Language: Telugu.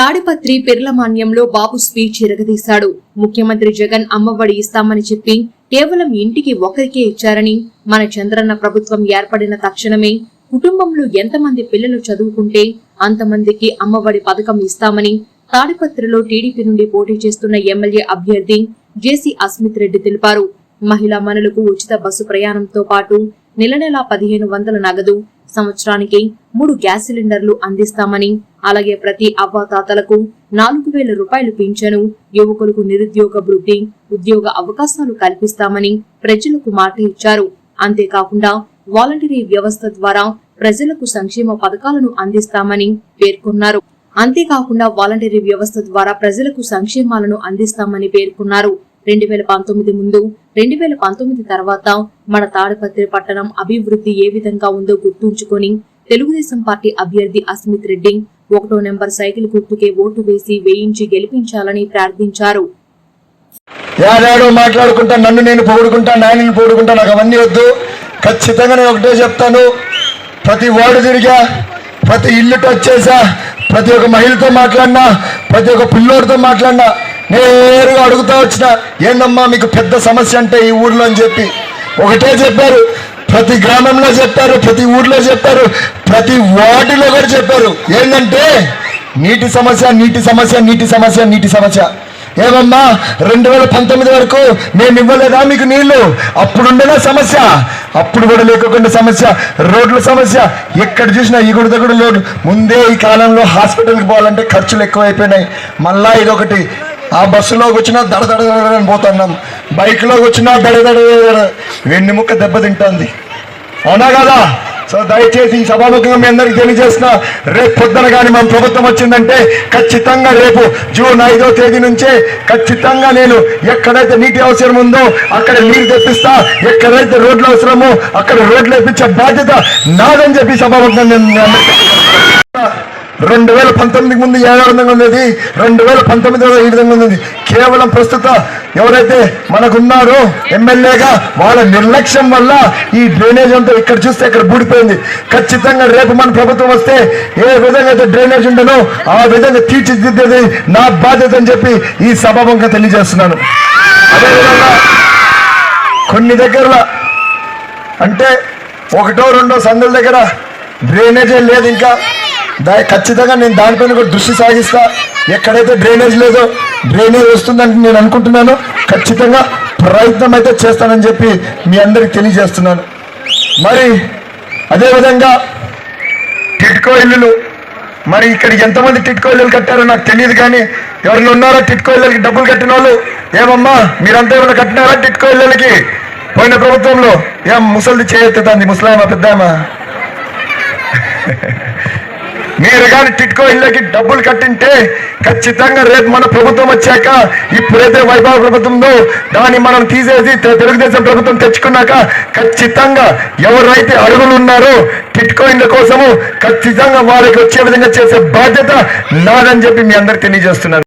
తాడిపత్రి పిర్లమాన్యంలో బాబు స్పీచ్ ఇరగదీశాడు ముఖ్యమంత్రి జగన్ అమ్మఒడి ఇస్తామని చెప్పి కేవలం ఇంటికి ఒకరికే ఇచ్చారని మన చంద్రన్న ప్రభుత్వం ఏర్పడిన తక్షణమే కుటుంబంలో ఎంతమంది పిల్లలు చదువుకుంటే అంతమందికి అమ్మఒడి పథకం ఇస్తామని తాడిపత్రిలో టీడీపీ నుండి పోటీ చేస్తున్న ఎమ్మెల్యే అభ్యర్థి జేసీ అస్మిత్ రెడ్డి తెలిపారు. మహిళా మనులకు ఉచిత బస్సు ప్రయాణంతో పాటు నెల నెలా పదిహేను వందల నగదు సంవత్సరానికి మూడు గ్యాస్ సిలిండర్లు అందిస్తామని అలాగే ప్రతి అవ్వాతాతలకు నాలుగు వేల రూపాయలు పింఛను యువకులకు నిరుద్యోగ వృద్ధి ఉద్యోగ అవకాశాలు కల్పిస్తామని ప్రజలకు మాట ఇచ్చారు. అంతేకాకుండా వాలంటరీ వ్యవస్థ ద్వారా ప్రజలకు సంక్షేమ పథకాలను అందిస్తామని పేర్కొన్నారు. అంతేకాకుండా వాలంటరీ వ్యవస్థ ద్వారా ప్రజలకు సంక్షేమాలను అందిస్తామని పేర్కొన్నారు. రెండు వేల పంతొమ్మిది ముందు రెండు వేల పంతొమ్మిది తర్వాత మన తాడిపత్రి పట్టణం అభివృద్ధి ఏ విధంగా ఉందో గుర్తుంచుకొని తెలుగుదేశం పార్టీ అభ్యర్థి అస్మిత్ రెడ్డి ఒకటో నెంబర్ సైకిల్ గుర్తుకే ఓటు వేసి వేయించి గెలిపించాలని ప్రార్థించారు. ఏడాడో మాట్లాడుకుంటా నన్ను నేను పొగుడుకుంటా నాయనని పొగుడుకుంటా నాకు అవన్నీ వద్దు. ఖచ్చితంగా నేను ఒకటే చెప్తాను. ప్రతి వార్డు తిరిగా ప్రతి ఇల్లు టచ్ చేసా ప్రతి ఒక్క మహిళతో మాట్లాడినా ప్రతి ఒక్క పిల్లోడితో మాట్లాడినా నేరుగా అడుగుతా వచ్చిన ఏందమ్మా మీకు పెద్ద సమస్య అంటే ఈ ఊర్లో అని చెప్పి. ఒకటే చెప్పారు ప్రతి గ్రామంలో చెప్పారు ప్రతి ఊర్లో చెప్పారు ప్రతి వార్డులో కూడా చెప్పారు. ఏంటంటే నీటి సమస్య నీటి సమస్య నీటి సమస్య నీటి సమస్య. ఏమమ్మా రెండు వేల పంతొమ్మిది వరకు మేము ఇవ్వలేదా మీకు నీళ్ళు? అప్పుడుండేనా సమస్య? అప్పుడు కూడా లేకుండా సమస్య. రోడ్ల సమస్య. ఎక్కడ చూసినా ఇగుడు దగ్గర రోడ్లు ముందే ఈ కాలంలో హాస్పిటల్కి పోవాలంటే ఖర్చులు ఎక్కువైపోయినాయి. మళ్ళా ఇదొకటి. ఆ బస్సులోకి వచ్చినా దడ దడ దడని పోతున్నాం. బైక్లోకి వచ్చినా దడ దడ వెన్ను ముక్క దెబ్బతింటుంది అవునా కదా? సో దయచేసి ఈ సభాముఖంగా మీ అందరికి తెలియజేసిన రేపు పొద్దున కానీ మన ప్రభుత్వం వచ్చిందంటే ఖచ్చితంగా రేపు జూన్ ఐదో తేదీ నుంచే ఖచ్చితంగా నేను ఎక్కడైతే నీటి అవసరం ఉందో అక్కడ నీరు తెప్పిస్తా ఎక్కడైతే రోడ్లు అవసరమో అక్కడ రోడ్లు వేపించే బాధ్యత నాదని చెప్పి సభాముఖంగా నేను రెండు వేల పంతొమ్మిదికి ముందు ఏ విధంగా ఉండేది? రెండు వేల పంతొమ్మిది ఈ విధంగా ఉంది కేవలం ప్రస్తుత ఎవరైతే మనకున్నారో ఎమ్మెల్యేగా వాళ్ళ నిర్లక్ష్యం వల్ల ఈ డ్రైనేజ్ అంతా ఇక్కడ చూస్తే ఇక్కడ బూడిపోయింది. ఖచ్చితంగా రేపు మన ప్రభుత్వం వస్తే ఏ విధంగా అయితే డ్రైనేజ్ ఉండనో ఆ విధంగా తీర్చిదిద్దేది నా బాధ్యత అని చెప్పి ఈ సభాముఖంగా తెలియజేస్తున్నాను. అదేవిధంగా కొన్ని దగ్గరలో అంటే ఒకటో రెండో సందుల దగ్గర డ్రైనేజే లేదు ఇంకా. దా ఖచ్చితంగా నేను దానిపైన కూడా దృష్టి సాగిస్తా. ఎక్కడైతే డ్రైనేజ్ లేదో డ్రైనేజ్ వస్తుందని నేను అనుకుంటున్నాను. ఖచ్చితంగా ప్రయత్నం అయితే చేస్తానని చెప్పి మీ అందరికి తెలియజేస్తున్నాను. మరి అదేవిధంగా టిట్కో ఇల్లులు మరి ఇక్కడ ఎంతమంది టిట్కో ఇల్లులు కట్టారో నాకు తెలియదు కానీ ఎవరిని ఉన్నారో టిట్కో ఇళ్ళకి డబ్బులు కట్టిన వాళ్ళు ఏమమ్మా మీరంతా ఏమైనా కట్టినారా టిట్కో ఇళ్ళకి పోయిన ప్రభుత్వంలో ఏం ముసలిది చేయెత్తుతుంది ముసలామా పెద్దామా మీరు కానీ టిట్కో ఇళ్ళకి డబ్బులు కట్టింటే ఖచ్చితంగా రేపు మన ప్రభుత్వం వచ్చాక ఇప్పుడైతే వైభవ ప్రభుత్వంలో దాన్ని మనం తీసేసి తెలుగుదేశం ప్రభుత్వం తెచ్చుకున్నాక ఖచ్చితంగా ఎవరైతే అడుగులు ఉన్నారో టిట్కో ఇళ్ళ కోసము ఖచ్చితంగా వారికి వచ్చే విధంగా చేసే బాధ్యత నాదని చెప్పి మీ అందరికి తెలియజేస్తున్నాను.